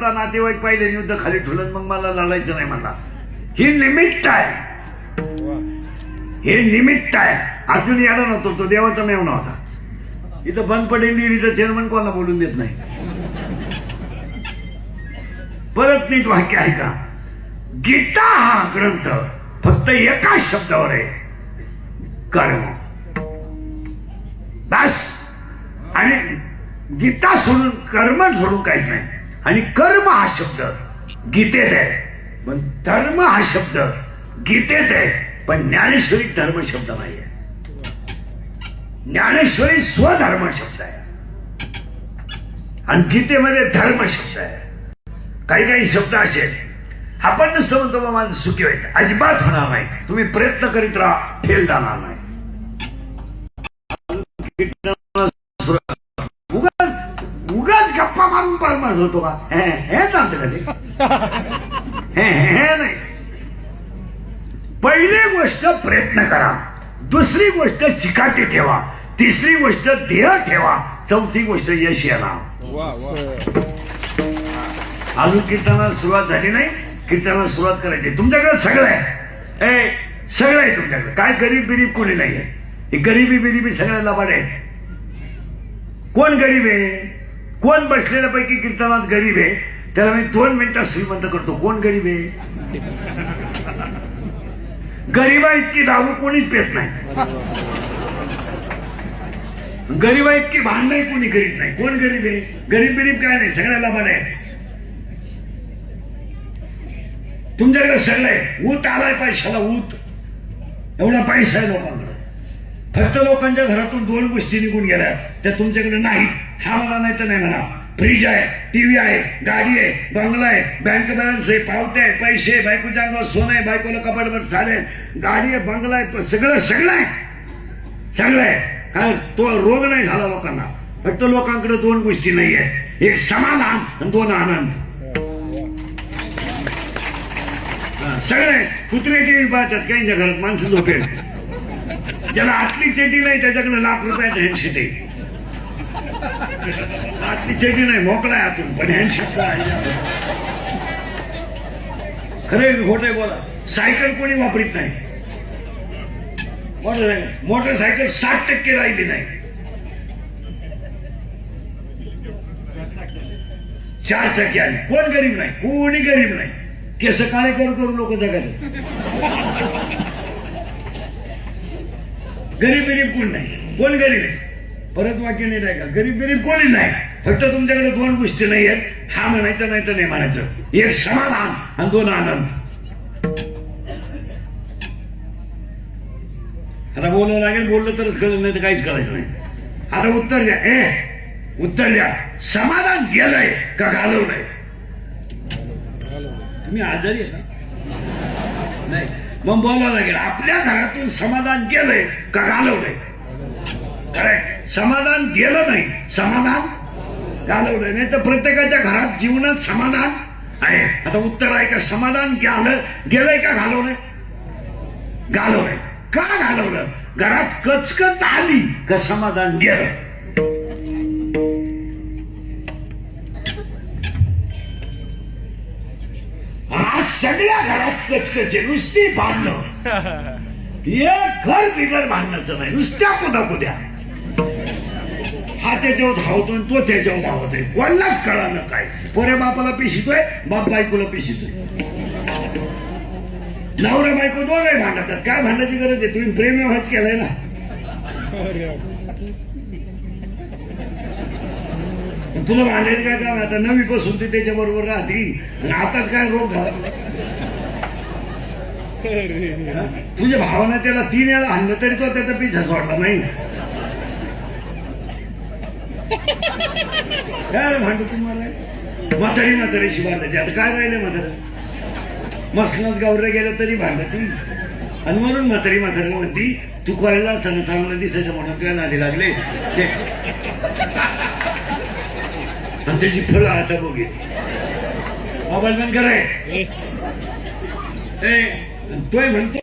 होता नातेवाईक पाहिले युद्ध खाली ठुलन मग मला लढायचं नाही म्हणला. ही निमित्त आहे. हे निमित्त आहे. अजून यायला नव्हतो तो देवाचा मेवणा होता. इथं बंद पडेल इथं चेअरमन कोणाला बोलून देत नाही. परत नीट वाक्य आहे का गीता हा ग्रंथ फक्त एकाच शब्दावर आहे. कर्म. बस. आणि गीता सोडून कर्म सोडून काहीच नाही. आणि कर्म हा शब्द. गीतेत आहे पण धर्म हा शब्द. गीतेत आहे पण ज्ञानेश्वरी धर्म शब्द नाही आहे ज्ञानेश्वरी स्वधर्म शब्द आहे. आणि गीतेमध्ये धर्म शब्द आहे. काही काही शब्द असे आहेत. आपण नुसतं म्हणतो बाबा सुखी व्हायचं अजिबात होणार नाही. तुम्ही प्रयत्न करीत राहा फेल जाणार नाही. परमास होतो का? हे हे का ते? हे नाही. पहिली गोष्ट प्रयत्न करा. दुसरी गोष्ट चिकाटी ठेवा. तिसरी गोष्ट ध्येय ठेवा. चौथी गोष्ट यश येणार. वा वा. अजून कीर्तनाला सुरुवात झाली नाही? कीर्तनाला सुरुवात करायची. तुमच्याकडे सगळं. आहे ए सगळं आहे तुमच्याकडे. काय गरीब बिरीब कोणी नाही आहे ही गरिबी बिरीबी सगळ्याला लबाड आहे कोण गरीब आहे? कोण बसलेल्यापैकी कीर्तनात गरीब आहे? त्याला मी दोन मिनिटात श्रीमंत करतो. कोण गरीब आहे? गरिबा इतकी दारू कोणीच पेत नाही. गरिबा इतकी भांडणही कोणी करीत नाही. कोण गरीब आहे? गरीब बिरीब काय नाही. सगळ्याला बरं आहे तुमच्याकडे सगळं आहे ऊत आलाय पैशाला ऊत. एवढा पैसा आहे लोकांकडे. फक्त लोकांच्या घरातून दोन गोष्टी निघून गेल्या. त्या तुमच्याकडे नाहीत. हा मला नाही तर नाही म्हणा. फ्रीज आहे टीव्ही आहे गाडी आहे बंगला आहे बँक बॅलन्स आहे पावते आहे पैसे बायकोच्या अंगावर सोनं आहे बायकोला कपाटभर झाले गाडी आहे बंगला आहे सगळं सगळं आहे. सगळं आहे. कारण तो रोग नाही झाला लोकांना. फक्त लोकांकडे दोन गोष्टी नाही आहे एक समाधान आणि दोन आनंद. हा, सगळं आहे. कुत्र्याची काहींच्या घरात माणसं झोपेल. ज्याला आतली चेटी नाही त्याच्याकडे लाख रुपयाचं हेडशीट आहे. आतली चेटी नाही मोकळा आहे आतून पण ह्यांशी खरे खोटे बोला? सायकल कोणी वापरीत नाही. मोटरसायकल मोटरसायकल साठ टक्के राहिली नाही. चार चाकी आली. कोण गरीब नाही? कोणी गरीब नाही. केस काळे करू करू लोक जगत गरीब गरीब कोण नाही? कोण गरीब आहे? परत वाक्य नाही आहे का? गरीब गरीब कोणी नाही? फक्त तुमच्याकडे दोन गोष्टी नाही आहेत. हा म्हणायचं नाही तर नाही म्हणायचं. एक समाधान आणि दोन आनंद. आता बोलावं लागेल बोललं तरच कळलं नाही तर काहीच करायचं नाही. आता उत्तर द्या. ए उत्तर द्या. समाधान गेलंय का घालवलंय? तुम्ही आजारी आहे ना? नाही. मग बोलावं लागेल. आपल्या घरातून समाधान गेलंय का घालवलंय? करेक्ट समाधान गेलं नाही. समाधान घालवलंय नाही. तर प्रत्येकाच्या घरात जीवनात समाधान आहे. आता उत्तर आहे का? समाधान गेलं गेलंय का घालवलंय? घालवलंय. का घालवलं? घरात कचकच आली का समाधान गेलं? आज सगळ्या घरात कचकचे नुसती भांडणं. एक घर बिगर भांडणाचं नाही. नुसत्या कुदा कुद्या हा त्याच्यावर धावतो आणि तो त्याच्यावर धावतोय कोणालाच कळालं काय. पोरे बापाला पिशितोय बाप बायकोला पिशितोय. नवरा बायको दोघे भांडतात. काय भांडण्याची गरज आहे? तुम्ही प्रेम व्यवहार केलाय ना. तुला भांडायचं काय काम? आता नवी पासून ती त्याच्या बरोबर राहती. आणि आताच काय रोग झाला? तुझ्या भावानं त्याला तीन वेळा हाणलं तरी तो त्याचा पिछा सोडला नाही. काय रे भांडू तुम्हाला? म्हातारी म्हातारी शिवाय आता काय राहिले म्हातारा? मसनात गावरे गेलं तरी भांडती. आणि म्हणून म्हातारी म्हातारी म्हणती तू कळला असताना चांगलं दिसायचं म्हणून तुझ्या नादी लागले. आणि त्याची फळं आता बघे. मोबाईल बंद कराय तोय म्हणतो